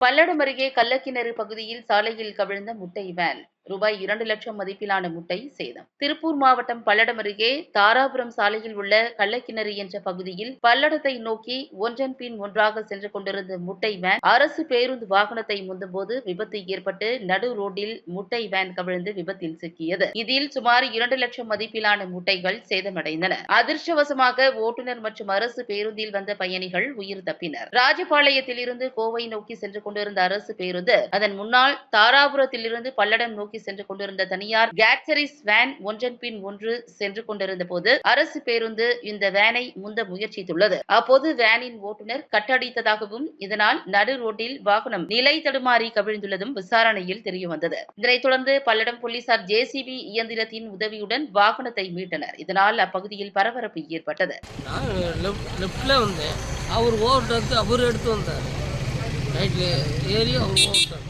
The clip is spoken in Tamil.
பல்லடம் அருகே கள்ளக்கிணறு பகுதியில் சாலையில் கவிழ்ந்த முட்டை வேன் ரூபாய் இரண்டு லட்சம் மதிப்பிலான முட்டை சேதம். திருப்பூர் மாவட்டம் பல்லடம் அருகே தாராபுரம் சாலையில் உள்ள கள்ளக்கிணறு என்ற பகுதியில் பல்லடத்தை நோக்கி ஒன்றன் பின் ஒன்றாக சென்று கொண்டிருந்த முட்டை வேன் அரசு பேருந்து வாகனத்தை முந்தும்போது விபத்து ஏற்பட்டு நடு ரோட்டில் முட்டை வேன் கவிழ்ந்து விபத்தில் சிக்கியது. இதில் சுமார் இரண்டு லட்சம் மதிப்பிலான முட்டைகள் சேதமடைந்தன. அதிர்ஷ்டவசமாக ஓட்டுநர் மற்றும் அரசு பேருந்தில் வந்த பயணிகள் உயிர் தப்பினர். ராஜபாளையத்தில் இருந்து கோவை நோக்கி சென்று கொண்டிருந்த அரசு பேருந்து அதன் முன்னால் தாராபுரத்தில் இருந்து பல்லடம் நோக்கி சென்று கொண்டிருந்த தனியார் கேட்சரிஸ் வேன் ஒன்றன் பின் ஒன்று சென்று கொண்டிருந்த போது அரசு பேருந்து இந்த வேனை முந்த முயற்சித்துள்ளது. அப்போது வேனின் ஓட்டுநர் கட்டடித்ததாகவும் இதனால் நடு ரோட்டில் வாகனம் நிலை தடுமாறி கவிழ்ந்துள்ளதும் விசாரணையில் தெரியவந்தது. இதனைத் தொடர்ந்து பல்லடம் போலீசார் ஜேசிபி இயந்திரத்தின் உதவியுடன் வாகனத்தை மீட்டனர். இதனால் அப்பகுதியில் பரபரப்பு ஏற்பட்டது. அவர் ஓவர் அவர் எடுத்து வந்தார். ரைட்டில் ஏறி அவர் ஓவர்